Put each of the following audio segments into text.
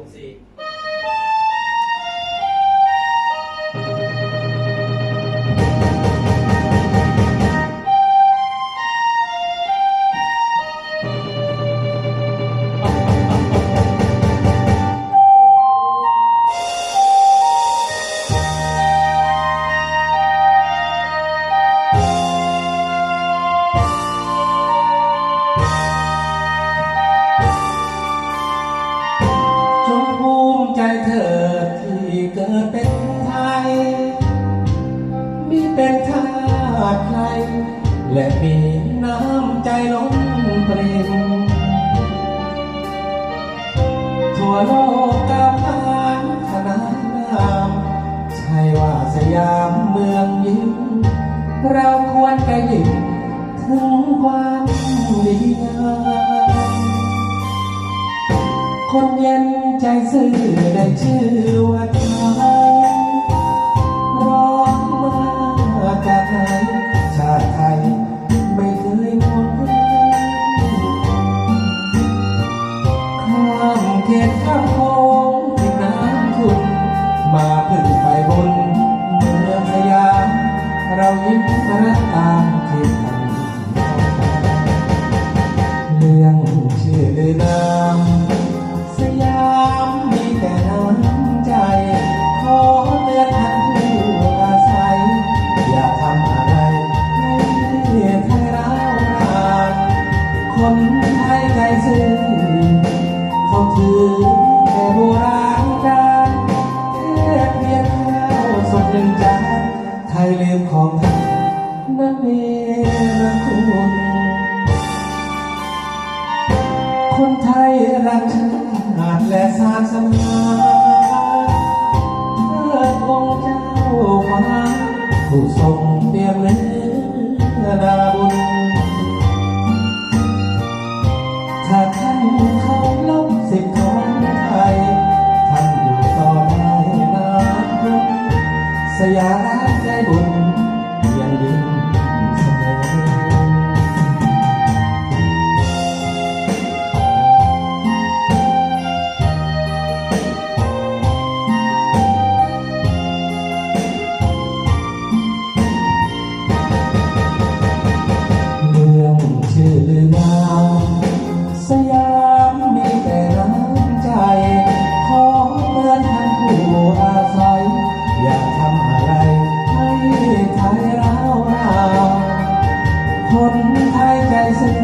วก เถิดที่เกิดเป็นไทยมีเป็นทาสใครและมีน้ำใจล้นเปร่งทั่วโลกก้าวผ่านขนานนามใช่ว่าสยามเมืองยิ้มเราควรกระยิ่งถึงความ คนเย็นใจซื่อได้ชื่อว่า เขาถือแต่โบราณการแค่เพียงข้าสุกหนึ่งจานไทยลืมของไทยนั่นเองคุณคนไทยรักชาติและศาสนาเพื่องค์เจ้าฟ้าผู้ทรงเตรียมเนื้อนาบุญถ้าท่าน สยามใจบุญยังยิ่งเสมอเมืองชื่อลือนามสยามมีแต่น้ำใจ ขอเตือนท่านผู้อา ไทยใจซื่อ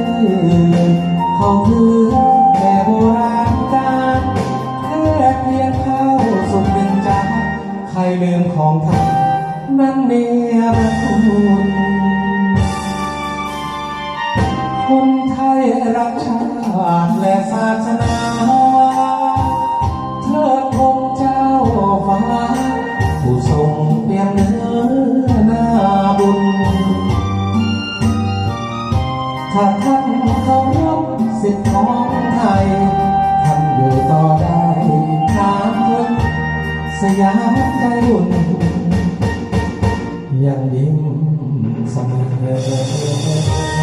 เขาคือแต่โบราณกาลแค่เพียงเข้าสุดหนึ่งจานใครลืมของท่านนั้นเนรคุณคนไทยรักชาติและศาสนา ถ้าท่านเคารพสิทธิของไทยท่านอยู่ต่อได้ตานทนสยามใจบุญยังยิ้มเสมอ